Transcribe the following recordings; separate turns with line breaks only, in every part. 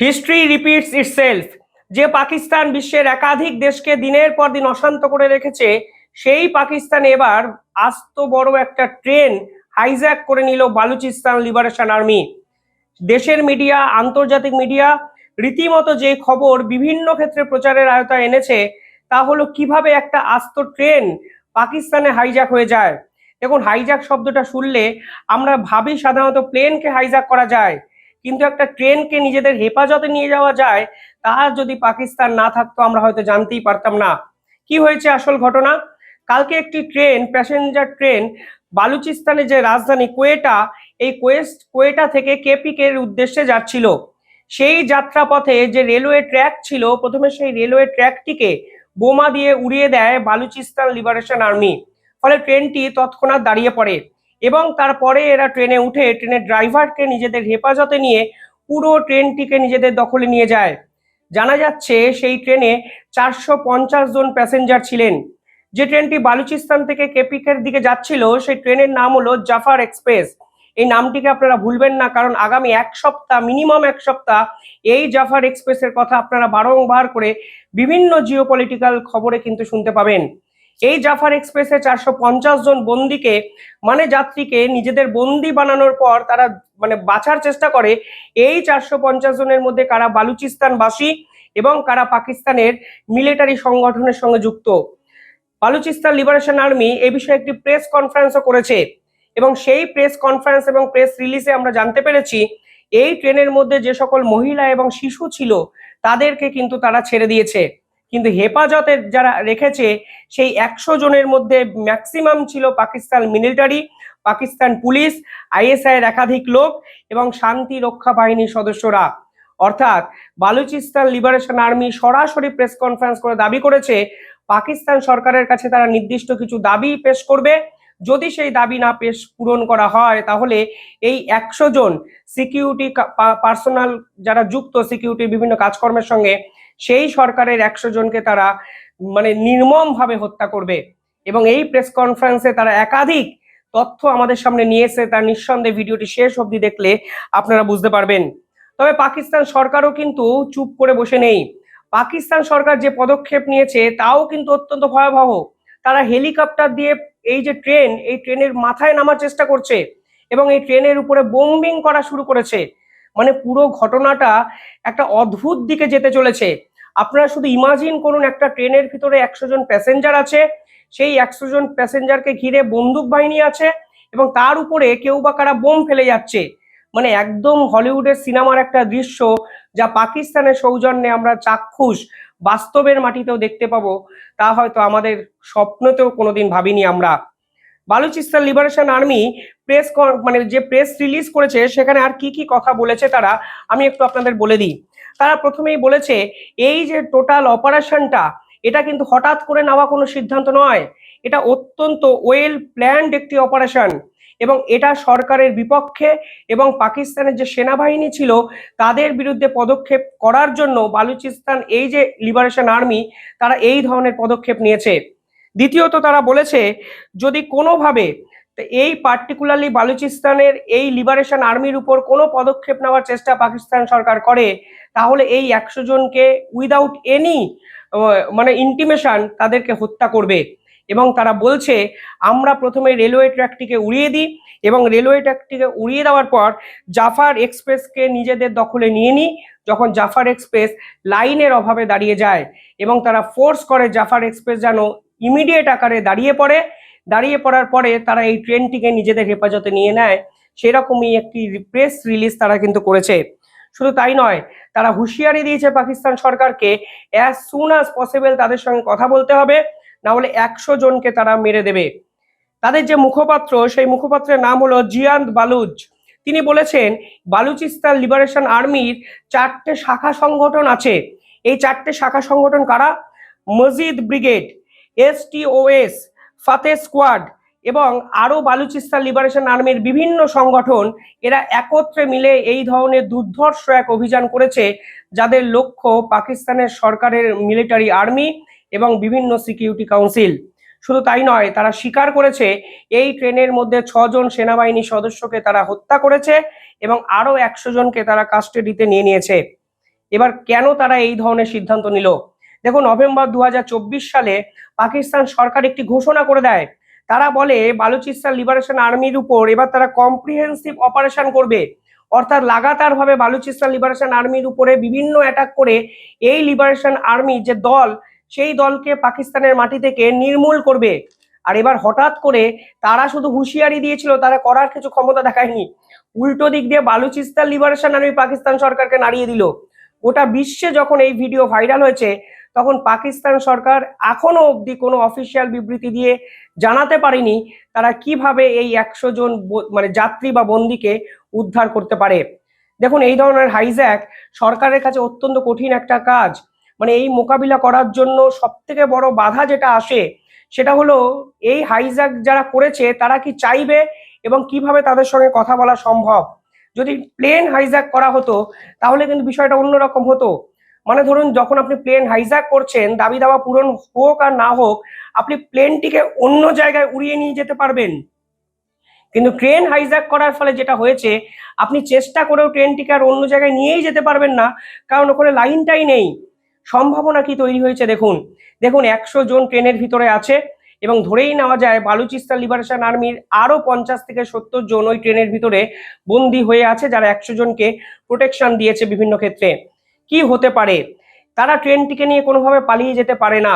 History repeats itself যে পাকিস্তান বিশ্বের একাধিক দেশকে দিনের পর দিন অশান্ত করে রেখেছে, সেই পাকিস্তান এবার আস্ত বড় একটা ট্রেন হাইজ্যাক করে নিল বালুচিস্তান লিবারেশন আর্মি দেশের মিডিয়া আন্তর্জাতিক মিডিয়া রীতিমতো যে খবর বিভিন্ন ক্ষেত্রে প্রচারের আয়তায় এনেছে, তা হলো কীভাবে একটা আস্ত ট্রেন পাকিস্তানে হাইজ্যাক হয়ে যায়। দেখুন হাইজ্যাক শব্দটা শুনলে আমরা ভাবি সাধারণত প্লেনকে হাইজ্যাক করা যায়। কিন্তু একটা ট্রেনকে নিজেদের হেফাজতে নিয়ে যাওয়া যায়, তা যদি পাকিস্তান না থাকতো আমরা হয়তো জানতেই পারতাম না। কি হয়েছে আসল ঘটনা? কালকে একটি ট্রেন, প্যাসেঞ্জার ট্রেন, বালুচিস্তানের যে রাজধানী কোয়েটা, এই কোয়েস্ট, কোয়েটা থেকে কেপিকে এর উদ্দেশ্যে যাচ্ছিল। সেই যাত্রাপথে যে রেলওয়ে ট্র্যাক ছিল, প্রথমে সেই রেলওয়ে ট্র্যাকটিকে বোমা দিয়ে উড়িয়ে দেয় বালুচিস্তান লিবারেশন আর্মি। ফলে ট্রেনটি তৎক্ষণাৎ দাঁড়িয়ে পড়ে। এবং তারপরে এরা ট্রেনে উঠে ট্রেনের ড্রাইভারকে নিজেদের হেফাজতে নিয়ে পুরো ট্রেনটিকে নিজেদের দখলে নিয়ে যায়। জানা যাচ্ছে সেই ট্রেনে চারশো পঞ্চাশ জন প্যাসেঞ্জার ছিলেন। যে ট্রেনটি বালুচিস্তান থেকে কেপিকের দিকে যাচ্ছিল, সেই ট্রেনের নাম হলো জাফার এক্সপ্রেস। এই নামটিকে আপনারা ভুলবেন না, কারণ আগামী এক সপ্তাহ, মিনিমাম এক সপ্তাহ এই জাফার এক্সপ্রেসের কথা আপনারা বারংবার করে বিভিন্ন জিওপলিটিক্যাল খবরে কিন্তু শুনতে পাবেন। এই জাফার এক্সপ্রেসে চারশো পঞ্চাশ জন বন্দিকে মানে যাত্রীকে নিজেদের বন্দি বানানোর পর তারা মানে বাঁচার চেষ্টা করে, এই চারশো পঞ্চাশ জনের মধ্যে কারা বালুচিস্তানবাসী এবং কারা পাকিস্তানের মিলিটারি সংগঠনের সঙ্গে যুক্ত। বালুচিস্তান লিবারেশন আর্মি এ বিষয়ে একটি প্রেস কনফারেন্সও করেছে এবং সেই প্রেস কনফারেন্স এবং প্রেস রিলিজে আমরা জানতে পেরেছি, এই ট্রেনের মধ্যে যে সকল মহিলা এবং শিশু ছিল তাদেরকে কিন্তু তারা ছেড়ে দিয়েছে। কিন্তু হেফাজতে যারা রেখেছে, সেই একশো জনের মধ্যে ম্যাক্সিমাম ছিল পাকিস্তান মিলিটারি পাকিস্তান পুলিশ, আইএসআইয়ের একাধিক লোক এবং শান্তি রক্ষা বাহিনীর সদস্যরা। অর্থাৎ বালুচিস্তান লিবারেশন আর্মি সরাসরি প্রেস কনফারেন্স করে দাবি করেছে, পাকিস্তান সরকারের কাছে তারা নির্দিষ্ট কিছু দাবি পেশ করবে। যদি সেই দাবি না পেশ পূরণ করা হয়, তাহলে এই একশো জন সিকিউরিটি পার্সোনাল যারা যুক্ত সিকিউরিটির বিভিন্ন কাজকর্মের সঙ্গে, সেই সরকারের একশো জনকে তারা মানে নির্মমভাবে হত্যা করবে। এবং এই প্রেস কনফারেন্সে তারা একাধিক তথ্য আমাদের সামনে নিয়ে তার নিঃসন্দেহে ভিডিওটি শেষ অবধি দেখলে আপনারা বুঝতে পারবেন। তবে পাকিস্তান সরকারও কিন্তু চুপ করে বসে নেই। পাকিস্তান সরকার যে পদক্ষেপ নিয়েছে, তাও কিন্তু অত্যন্ত ভয়াবহ। তারা হেলিকপ্টার দিয়ে এই যে ট্রেন, এই ট্রেনের মাথায় নামার চেষ্টা করছে এবং এই ট্রেনের উপরে বোম্বিং করা শুরু করেছে। মানে পুরো ঘটনাটা একটা অদ্ভুত দিকে যেতে চলেছে। আপনারা শুধু ইমাজিন করুন, একটা ট্রেনের ভিতরে একশো জন প্যাসেঞ্জার আছে, সেই একশো জন প্যাসেঞ্জারকে ঘিরে বন্দুক বাহিনী আছে এবং তার উপরে কেউ বা কারা বোম ফেলে যাচ্ছে। মানে একদম হলিউডের সিনেমার একটা দৃশ্য যা পাকিস্তানের সৌজন্যে আমরা চাক্ষুষ বাস্তবের মাটিতেও দেখতে পাবো, তা হয়তো আমাদের স্বপ্নতেও কোনোদিন ভাবিনি আমরা। বালুচিস্তান লিবারেশন আর্মি প্রেস মানে যে প্রেস রিলিজ করেছে, সেখানে আর কি কি কথা বলেছে তারা, আমি একটু আপনাদের বলে দিই। তারা প্রথমেই বলেছে, এই যে টোটাল অপারেশনটা এটা কিন্তু হঠাৎ করে নেওয়া কোনো সিদ্ধান্ত নয়। এটা অত্যন্ত ওয়েল প্ল্যান্ড একটি অপারেশন এবং এটা সরকারের বিপক্ষে এবং পাকিস্তানের যে সেনাবাহিনী ছিল তাদের বিরুদ্ধে পদক্ষেপ করার জন্য বালুচিস্তান, এই যে লিবারেশন আর্মি তারা এই ধরনের পদক্ষেপ নিয়েছে। দ্বিতীয়ত তারা বলেছে, যদি কোনোভাবে এই পার্টিকুলারলি বালুচিস্তানের এই লিবারেশন আর্মির উপর কোনো পদক্ষেপ নেওয়ার চেষ্টা পাকিস্তান সরকার করে, তাহলে এই একশো জনকে উইদাউট এনি মানে ইন্টিমেশন তাদেরকে হত্যা করবে। এবং তারা বলছে, আমরা প্রথমে রেলওয়ে ট্র্যাকটিকে উড়িয়ে দিই এবং রেলওয়ে ট্র্যাকটিকে উড়িয়ে দেওয়ার পর জাফার এক্সপ্রেসকে নিজেদের দখলে নিয়ে নিই। যখন জাফার এক্সপ্রেস লাইনের অভাবে দাঁড়িয়ে যায় এবং তারা ফোর্স করে জাফার এক্সপ্রেস যেন ইমিডিয়েট আকারে দাঁড়িয়ে পড়ে, দাঁড়িয়ে পড়ার পরে তারা এই ট্রেনটিকে নিজেদের হেফাজতে নিয়ে নেয়। সেরকমই একটি প্রেস রিলিজ তারা কিন্তু করেছে। শুধু তাই নয়, তারা হুঁশিয়ারি দিয়েছে পাকিস্তান সরকারকে অ্যাজ সুন অ্যাজ পসিবল তাদের সঙ্গে কথা বলতে হবে। না হলে একশো জনকে তারা মেরে দেবে। তাদের যে মুখপাত্র, সেই মুখপাত্রের নাম হলো জিয়ান্ত বালুজ তিনি বলেছেন, বালুচিস্তান লিবারেশন আর্মির চারটে শাখা সংগঠন আছে। এই চারটে শাখা সংগঠন কারা? মসজিদ ব্রিগেড এসটিওএস ফাতে স্কোয়াড এবং আরও বালুচিস্তান লিবারেশন আর্মির বিভিন্ন সংগঠন। এরা একত্রে মিলে এই ধরনের দুর্ধর্ষ এক অভিযান করেছে, যাদের লক্ষ্য পাকিস্তানের সরকারের মিলিটারি আর্মি এবং বিভিন্ন সিকিউরিটি কাউন্সিল। শুধু তাই নয়, তারা স্বীকার করেছে এই ট্রেনের মধ্যে ছজন সেনাবাহিনী সদস্যকে তারা হত্যা করেছে এবং আরও একশো জনকে তারা কাস্টাডিতে নিয়ে নিয়েছে। এবার কেন তারা এই ধরনের সিদ্ধান্ত নিল? দেখুন, নভেম্বর দু হাজার চব্বিশ সালে পাকিস্তান সরকার একটি ঘোষণা করে দেয়। তারা বলে, বালুচিস্তান লিবারেশন আর্মির উপর এবার তারা কম্প্রিহেন্সিভ অপারেশন করবে। অর্থাৎ লাগাতার ভাবে বালুচিস্তান লিবারেশন আর্মির উপরে বিভিন্ন অ্যাটাক করে এই লিবারেশন আর্মি যে দল সেই দলকে পাকিস্তানের মাটি থেকে নির্মূল করবে। আর এবার হঠাৎ করে তারা শুধু হুঁশিয়ারি দিয়েছিল, তারা করার কিছু ক্ষমতা দেখায়নি। উল্টো দিক দিয়ে বালুচিস্তান লিবারেশন আর্মি পাকিস্তান সরকারকে নাড়িয়ে দিল। গোটা বিশ্বে যখন এই ভিডিও ভাইরাল হয়েছে, তখন পাকিস্তান সরকার এখনও অবধি কোনো অফিসিয়াল বিবৃতি দিয়ে জানাতে পারেনি তারা কীভাবে এই একশো জন মানে যাত্রী বা বন্দিকে উদ্ধার করতে পারে। দেখুন, এই ধরনের হাইজ্যাক সরকারের কাছে অত্যন্ত কঠিন একটা কাজ। মানে এই মোকাবিলা করার জন্য সব থেকে বড় বাধা যেটা আসে, সেটা হলো এই হাইজ্যাক যারা করেছে তারা কি চাইবে এবং কীভাবে তাদের সঙ্গে কথা বলা সম্ভব? যদি প্লেন হাইজ্যাক করা হতো, তাহলে কিন্তু বিষয়টা অন্যরকম হতো। মানে ধরুন, যখন আপনি প্লেন হাইজ্যাক করছেন দাবি দাওয়া পূরণ হোক আর না হোক, আপনি প্লেনটিকে অন্য জায়গায় উড়িয়ে নিয়ে যেতে পারবেন। কিন্তু ট্রেন হাইজ্যাক করার ফলে যেটা হয়েছে, আপনি চেষ্টা করেও ট্রেনটিকে আর অন্য জায়গায় নিয়েই যেতে পারবেন না, কারণ ওখানে লাইনটাই নেই। সম্ভাবনা কি তৈরি হয়েছে দেখুন। দেখুন, একশো জন ট্রেনের ভিতরে আছে এবং ধরেই নেওয়া যায় বালুচিস্তান লিবারেশন আর্মির আরও পঞ্চাশ থেকে সত্তর জন ওই ট্রেনের ভিতরে বন্দী হয়ে আছে যারা একশো জনকে প্রোটেকশন দিয়েছে বিভিন্ন ক্ষেত্রে। কি হতে পারে? তারা ট্রেনটিকে নিয়ে কোনোভাবে পালিয়ে যেতে পারে না।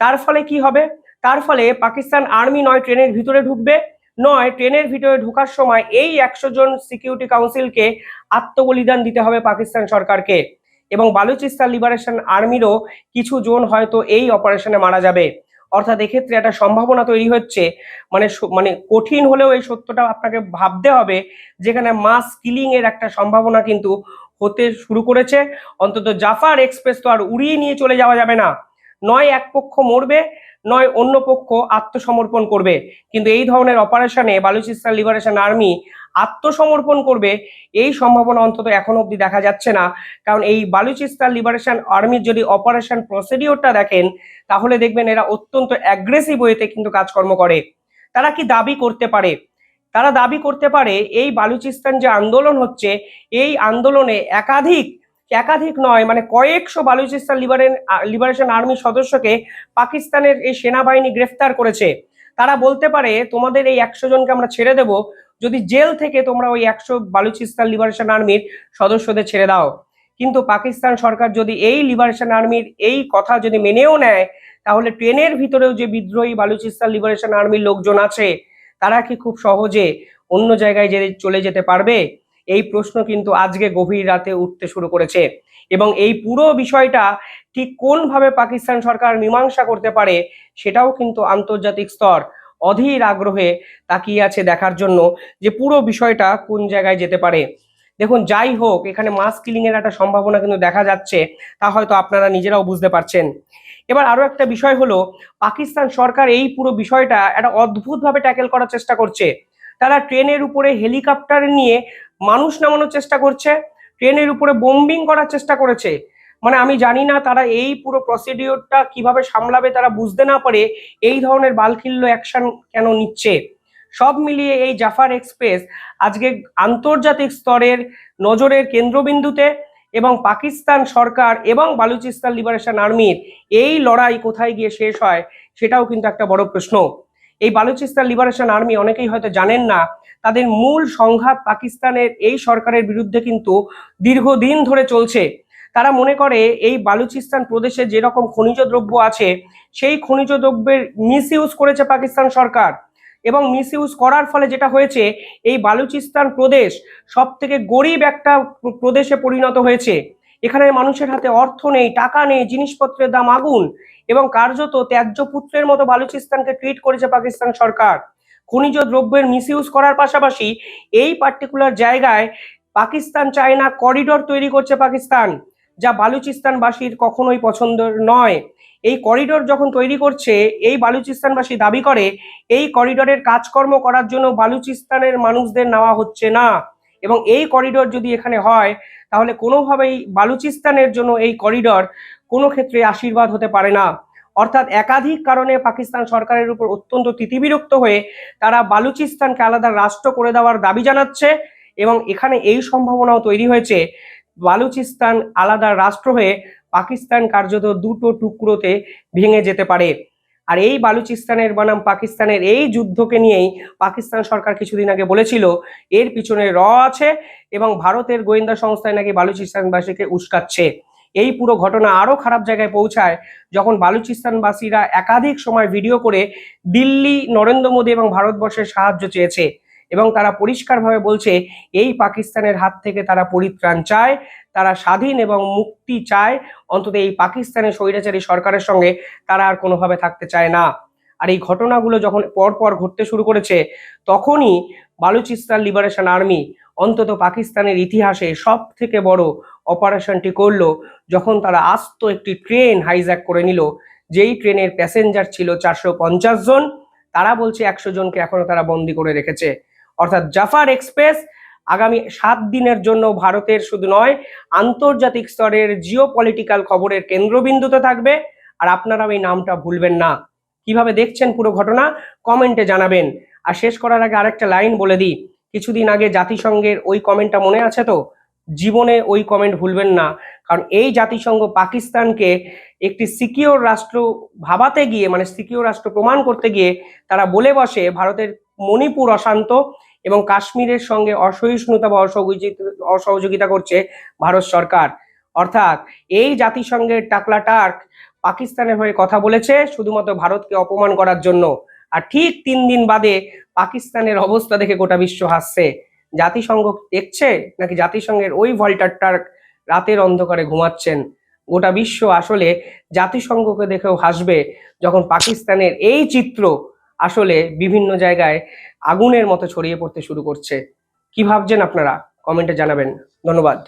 তার ফলে কি হবে? তার ফলে পাকিস্তান আর্মি নয় ট্রেনের ভিতরে ঢুকবে, নয় ট্রেনের ভিতরে ঢোকার সময় এই একশো জন সিকিউরিটি কাউন্সিলকে আত্মবলিদান দিতে হবে পাকিস্তান সরকারকে। এবং বালুচিস্তান লিবারেশন আর্মিরও কিছু জন হয়তো এই অপারেশনে মারা যাবে। অর্থাৎ এক্ষেত্রে একটা সম্ভাবনা তৈরি হচ্ছে। মানে মানে কঠিন হলেও এই সত্যটা আপনাকে ভাবতে হবে, যেখানে মাস কিলিং এর একটা সম্ভাবনা কিন্তু হতে শুরু করেছে। অন্তত জাফার এক্সপ্রেস তো আর উড়িয়ে নিয়ে চলে যাওয়া যাবে না। নয় এক পক্ষ মরবে নয়, অন্য পক্ষ আত্মসমর্পণ করবে। কিন্তু এই ধরনের অপারেশনে বালুচিস্তান লিবারেশন আর্মি আত্মসমর্পণ করবে, এই সম্ভাবনা অন্তত এখনও অবধি দেখা যাচ্ছে না। কারণ এই বালুচিস্তান লিবারেশন আর্মির যদি অপারেশন প্রসিডিওরটা দেখেন, তাহলে দেখবেন এরা অত্যন্ত অ্যাগ্রেসিভ ওয়েতে কিন্তু কাজকর্ম করে। তারা কি দাবি করতে পারে? তারা দাবি করতে পারে, এই বালুচিস্তান যে আন্দোলন হচ্ছে, এই আন্দোলনে একাধিক একাধিক নয় মানে কয়েকশো বালুচিস্তান লিবারেন লিবারেশন আর্মির সদস্যকে পাকিস্তানের এই সেনাবাহিনী গ্রেফতার করেছে। তারা বলতে পারে, তোমাদের এই একশো জনকে আমরা ছেড়ে দেব, যদি জেল থেকে তোমরা ওই একশো বালুচিস্তান লিবারেশন আর্মির সদস্যদের ছেড়ে দাও। কিন্তু পাকিস্তান সরকার যদি এই লিবারেশন আর্মির এই কথা যদি মেনেও নেয়, তাহলে ট্রেনের ভিতরেও যে বিদ্রোহী বালুচিস্তান লিবারেশন আর্মির লোকজন আছে, তারা কি খুব সহজে অন্য জায়গায় যে চলে যেতে পারবে? এই প্রশ্ন কিন্তু আজকে গভীর রাতে উঠতে শুরু করেছে। এবং এই পুরো বিষয়টা ঠিক কোনভাবে পাকিস্তান সরকার মীমাংসা করতে পারে সেটাও কিন্তু আন্তর্জাতিক স্তর অধীর আগ্রহে তাকিয়ে আছে দেখার জন্য যে পুরো বিষয়টা কোন জায়গায় যেতে পারে। দেখুন, যাই হোক, এখানে মাস কিলিংয়ের একটা সম্ভাবনা কিন্তু দেখা যাচ্ছে, তা হয়তো আপনারা নিজেরাও বুঝতে পারছেন। এবার আরও একটা বিষয় হলো, পাকিস্তান সরকার এই পুরো বিষয়টা একটা অদ্ভুতভাবে ট্যাকেল করার চেষ্টা করছে। তারা ট্রেনের উপরে হেলিকপ্টার নিয়ে মানুষ নামানোর চেষ্টা করছে, ট্রেনের উপরে বোম্বিং করার চেষ্টা করেছে। মানে আমি জানি না তারা এই পুরো প্রসিডিওরটা কীভাবে সামলাবে, তারা বুঝতে না পারে এই ধরনের বালখিল্য অ্যাকশন কেন নিচ্ছে। সব মিলিয়ে এই জাফার এক্সপ্রেস আজকে আন্তর্জাতিক স্তরের নজরের কেন্দ্রবিন্দুতে এবং পাকিস্তান সরকার এবং বালুচিস্তান লিবারেশন আর্মির এই লড়াই কোথায় গিয়ে শেষ হয়, সেটাও কিন্তু একটা বড় প্রশ্ন। এই বালুচিস্তান লিবারেশন আর্মি অনেকেই হয়তো জানেন না, তাদের মূল সংঘাত পাকিস্তানের এই সরকারের বিরুদ্ধে কিন্তু দীর্ঘদিন ধরে চলছে। তারা মনে করে এই বালুচিস্তান প্রদেশে যেরকম খনিজ দ্রব্য আছে, সেই খনিজ দ্রব্যের মিস করেছে পাকিস্তান সরকার। এবং মিস করার ফলে যেটা হয়েছে, এই বালুচিস্তান প্রদেশ সব থেকে গরিব একটা প্রদেশে পরিণত হয়েছে। এখানের মানুষের হাতে অর্থ নেই, টাকা নেই, জিনিসপত্রের দাম আগুন। এবং কার্যত ত্যায্য পুত্রের মতো বালুচিস্তানকে ট্রিট করেছে পাকিস্তান সরকার। খনিজ দ্রব্যের মিস করার পাশাপাশি এই পার্টিকুলার জায়গায় পাকিস্তান চায় না করিডোর তৈরি করছে পাকিস্তান, যা বালুচিস্তানবাসীর কখনোই পছন্দের নয়। এই করিডোর যখন তৈরি করছে, এই বালুচিস্তানবাসী দাবি করে, এই করিডোরের কাজকর্ম করার জন্য বালুচিস্তানের মানুষদের নেওয়া হচ্ছে না। এবং এই করিডোর যদি এখানে হয়, তাহলে কোনোভাবেই বালুচিস্তানের জন্য এই করিডোর কোনো ক্ষেত্রে আশীর্বাদ হতে পারে না। অর্থাৎ একাধিক কারণে পাকিস্তান সরকারের উপর অত্যন্ত তিতিবিরক্ত হয়ে তারা বালুচিস্তানকে আলাদা রাষ্ট্র করে দেওয়ার দাবি জানাচ্ছে এবং এখানে এই সম্ভাবনাও তৈরি হয়েছে। বালুচিস্তান আলাদা রাষ্ট্র হয়ে পাকিস্তান কার্যত দুটো টুকরোতে ভেঙে যেতে পারে। আর এই বালুচিস্তানের বনাম পাকিস্তানের এই যুদ্ধকে নিয়েই পাকিস্তান সরকার কিছুদিন আগে বলেছিল, এর পিছনে র আছে এবং ভারতের গোয়েন্দা সংস্থায় নাকি বালুচিস্তানবাসীকে উস্কাচ্ছে। এই পুরো ঘটনা আরও খারাপ জায়গায় পৌঁছায় যখন বালুচিস্তানবাসীরা একাধিক সময় ভিডিও করে দিল্লি, নরেন্দ্র মোদী এবং ভারতবর্ষের সাহায্য চেয়েছে এবং তারা পরিষ্কারভাবে বলছে, এই পাকিস্তানের হাত থেকে তারা পরিত্রাণ চায়। তারা স্বাধীন এবং মুক্তি চায়। অন্তত এই পাকিস্তানের স্বৈরাচারী সরকারের সঙ্গে তারা আর কোনোভাবে থাকতে চায় না। আর এই ঘটনাগুলো যখন পরপর ঘটতে শুরু করেছে, তখনই বালুচিস্তান লিবারেশন আর্মি অন্তত পাকিস্তানের ইতিহাসে সব থেকে বড় অপারেশনটি করল, যখন তারা আস্ত একটি ট্রেন হাইজ্যাক করে নিল। যেই ট্রেনের প্যাসেঞ্জার ছিল চারশো পঞ্চাশ জন, তারা বলছে একশো জনকে এখনও তারা বন্দি করে রেখেছে। অর্থাৎ জাফার এক্সপ্রেস আগামী সাত দিনের জন্য ভারতের শুধু নয়, আন্তর্জাতিক স্তরের জিও পলিটিক্যাল খবরের কেন্দ্রবিন্দুতে থাকবে। আর আপনারা এই নামটা ভুলবেন না। কীভাবে দেখছেন পুরো ঘটনা কমেন্টে জানাবেন। আর শেষ করার আগে আরেকটা লাইন বলে দিই। কিছুদিন আগে জাতিসংঘের ওই কমেন্টটা মনে আছে তো? জীবনে ওই কমেন্ট ভুলবেন না। কারণ এই জাতিসংঘ পাকিস্তানকে একটি সিকিওর রাষ্ট্র ভাবাতে গিয়ে মানে সিকিওর রাষ্ট্র প্রমাণ করতে গিয়ে তারা বলে বসে, ভারতের মণিপুর অশান্ত এবং কাশ্মীরের সঙ্গে অসহিষ্ণুতা বা অসহযোগিতা করছে ভারত সরকার। অর্থাৎ এই জাতিসংঘের টাকলা টার্ক পাকিস্তানের হয়ে কথা বলেছে শুধুমাত্র ভারতকে অপমান করার জন্য। আর ঠিক তিন দিন বাদে পাকিস্তানের অবস্থা দেখে গোটা বিশ্ব হাসছে। জাতিসংঘ দেখছে নাকি জাতিসংঘের ওই ভল্টার টার্ক রাতের অন্ধকারে ঘুমাচ্ছেন? গোটা বিশ্ব আসলে জাতিসংঘকে দেখেও হাসবে যখন পাকিস্তানের এই চিত্র আসলে বিভিন্ন জায়গায় আগুনের মতো ছড়িয়ে পড়তে শুরু করছে। কি ভাবছেন আপনারা? কমেন্টে জানাবেন। ধন্যবাদ।